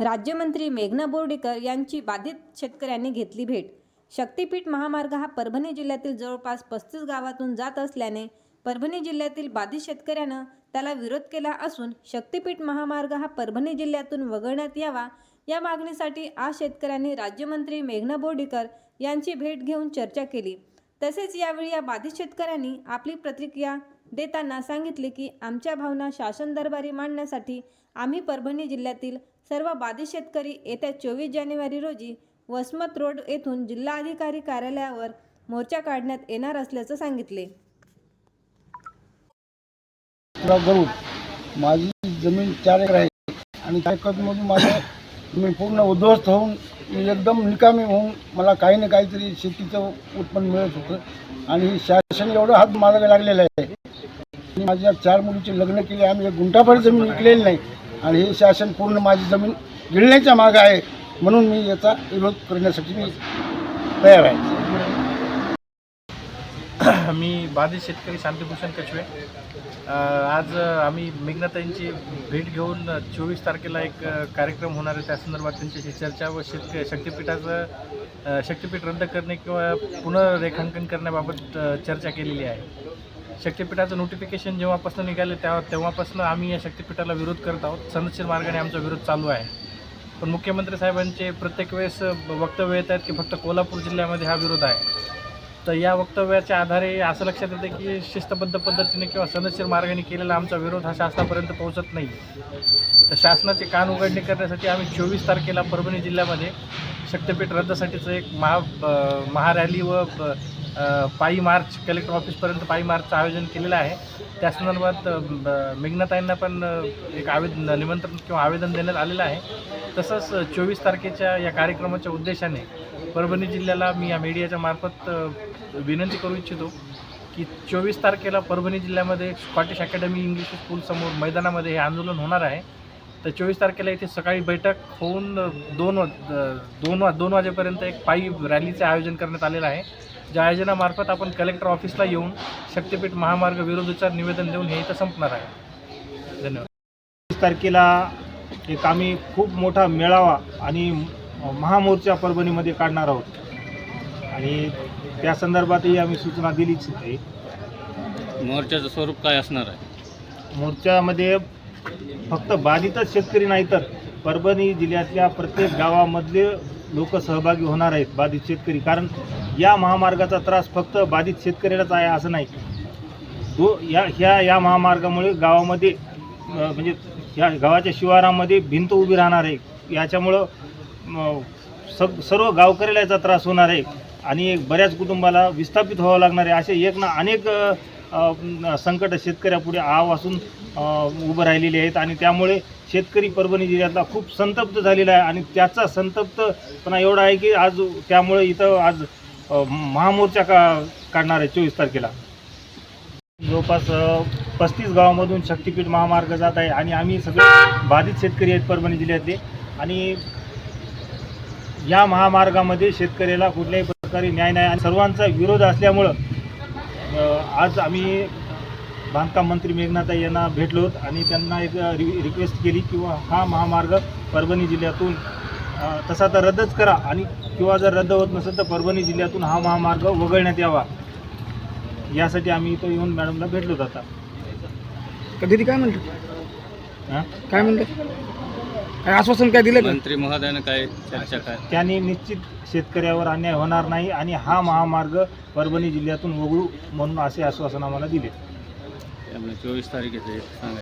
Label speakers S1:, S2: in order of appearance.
S1: राज्यमंत्री मेघना बोर्डीकर यांची बाधित शेतकऱ्यांनी घेतली भेट. शक्तीपीठ महामार्ग हा परभणी जिल्ह्यातील जवळपास पस्तीस गावातून जात असल्याने परभणी जिल्ह्यातील बाधित शेतकऱ्यानं त्याला विरोध केला असून शक्तीपीठ महामार्ग हा परभणी जिल्ह्यातून वगळण्यात यावा या मागणीसाठी आज शेतकऱ्यांनी राज्यमंत्री मेघना बोर्डीकर यांची भेट घेऊन चर्चा केली. तसेच यावेळी या बाधित शेतकऱ्यांनी आपली प्रतिक्रिया देताना सांगितले की आमच्या भावना शासन दरबारी मांडण्यासाठी आम्ही परभणी जिल्ह्यातील सर्व बाधित शेतकरी येत्या चोवीस जानेवारी रोजी वसमत रोड येथून जिल्हाधिकारी कार्यालयावर मोर्चा काढण्यात येणार असल्याचं सांगितले.
S2: माझी जमीन चार एकर आहे आणि त्या एकरमधून माझं मी पूर्ण उद्ध्वस्त होऊन मी एकदम निकामी होऊन मला काही ना काहीतरी शेतीचं उत्पन्न मिळत होतं. आणि शासन एवढं हात मार्ग लागलेलं आहे मी माझ्या चार मुलीचे लग्न केले आम्ही गुंठाभर जमीन विकलेली नाही. आणि हे शासन पूर्ण माझी जमीन गिळण्याच्या मागं आहे म्हणून मी याचा विरोध करण्यासाठी मी तयार आहे.
S3: मी बाधित शेतकरी शांतिभूषण कचवे आज आम्ही मेघनाताईंची भेट घेऊन चोवीस तारखेला एक कार्यक्रम होणार आहे. त्या संदर्भात त्यांच्याशी चर्चा व शेतक शक्तिपीठाचं शक्तिपीठ रद्द करणे किंवा पुनर्रेखांकन करण्याबाबत चर्चा केलेली आहे. शक्तिपीठाचं नोटिफिकेशन जेव्हापासून निघाले तेव्हा तेव्हापासून आम्ही या शक्तिपीठाला विरोध करत आहोत. सनदशीर मार्गाने आमचा विरोध चालू आहे. पण मुख्यमंत्री साहेबांचे प्रत्येक वेळेस वक्तव्य येत आहेत की फक्त कोल्हापूर जिल्ह्यामध्ये हा विरोध आहे. तर या वक्तव्याच्या आधारे असं लक्षात येतं की शिस्तबद्ध पद्धतीने किंवा सदस्यीर मार्गाने केलेला आमचा विरोध हा शासनापर्यंत पोहोचत नाही. तर शासनाचे कान उघडणी करण्यासाठी आम्ही चोवीस तारखेला परभणी जिल्ह्यामध्ये शक्तपीठ रद्दसाठीचं एक महा महारॅली व पायी मार्च कलेक्टर ऑफिसपर्यंत पायी मार्चचं आयोजन केलेलं आहे. त्या संदर्भात मेघनाताईंना पण एक आवेदन निमंत्रण किंवा आवेदन देण्यात आलेलं आहे. तसंच चोवीस तारखेच्या या कार्यक्रमाच्या उद्देशाने परभणी जिल्ह्याला मी या मीडियाच्या मार्फत विनंती करू इच्छितो की चोवीस तारखेला परभणी जिल्ह्यामध्ये स्कॉटिश अकॅडमी इंग्लिश स्कूलसमोर मैदानामध्ये हे आंदोलन होणार आहे. तर चोवीस तारखेला इथे सकाळी बैठक होऊन दोन दोन वा दोन वाजेपर्यंत एक पायी रॅलीचे आयोजन करण्यात आलेलं आहे. ज्या आयोजनामार्फत आपण कलेक्टर ऑफिसला येऊन शक्तीपीठ महामार्ग विरोधाचं निवेदन देऊन हे इथं संपणार आहे. धन्यवाद.
S4: वीस तारखेला एक आम्ही खूप मोठा मेळावा आणि महामोर्चा परभणीमध्ये काढणार आहोत. आणि त्या संदर्भातही आम्ही सूचना दिलीच आहे.
S5: मोर्चाचं स्वरूप काय असणार आहे?
S4: मोर्चामध्ये फक्त बाधितच शेतकरी नाही तर परभणी जिल्ह्यातल्या प्रत्येक गावामधले लोक सहभागी होणार आहेत बाधित शेतकरी. कारण या महामार्गाचा त्रास फक्त बाधित शेतकऱ्यालाच आहे असं नाही. तो या ह्या या महामार्गामुळे गावामध्ये म्हणजे या गावाच्या शिवारामध्ये भिंत उभी राहणार आहे. याच्यामुळं सग सर्व गावकऱ्याला याचा त्रास होणार आहे आणि बऱ्याच कुटुंबाला विस्थापित व्हावं लागणार आहे. असे एक ना अनेक संकट शेतकऱ्यापुढे आव असून उभं राहिलेली आहेत आणि त्यामुळे शेतकरी परभणी जिल्ह्यातला खूप संतप्त झालेला आहे आणि त्याचा संतप्तपणा एवढा आहे की आज त्यामुळे इथं आज महामोर्चा का काढणार आहे चोवीस तारखेला. जवळपास पस्तीस गावामधून शक्तीपीठ महामार्ग जात आहे आणि आम्ही सगळे बाधित शेतकरी आहेत परभणी जिल्ह्यातले आणि या महामार्गामध्ये शेतकऱ्याला कुठल्याही प्रकारे न्याय नाही आणि सर्वांचा विरोध असल्यामुळं आज आम्ही बांधकाम मंत्री मेघनाताई यांना भेटलो आणि त्यांना एक रि रिक्वेस्ट केली किंवा हा महामार्ग परभणी जिल्ह्यातून तसा तर रद्दच करा आणि किंवा जर रद्द होत नसेल तर परभणी जिल्ह्यातून हा महामार्ग वगळण्यात यावा. यासाठी आम्ही इथं येऊन मॅडमला भेटलो आता.
S2: कधी काय म्हणतात
S4: हां?
S2: काय म्हणतात काय आश्वासन काय दिलं
S5: मंत्री महोदयानं काय चर्चा काय
S4: त्याने निश्चित शेतकऱ्यावर अन्याय होणार नाही आणि हा महामार्ग परभणी जिल्ह्यातून वगळू म्हणून असे आश्वासन आम्हाला दिले.
S5: त्यामुळे चोवीस तारखेचे सांगा.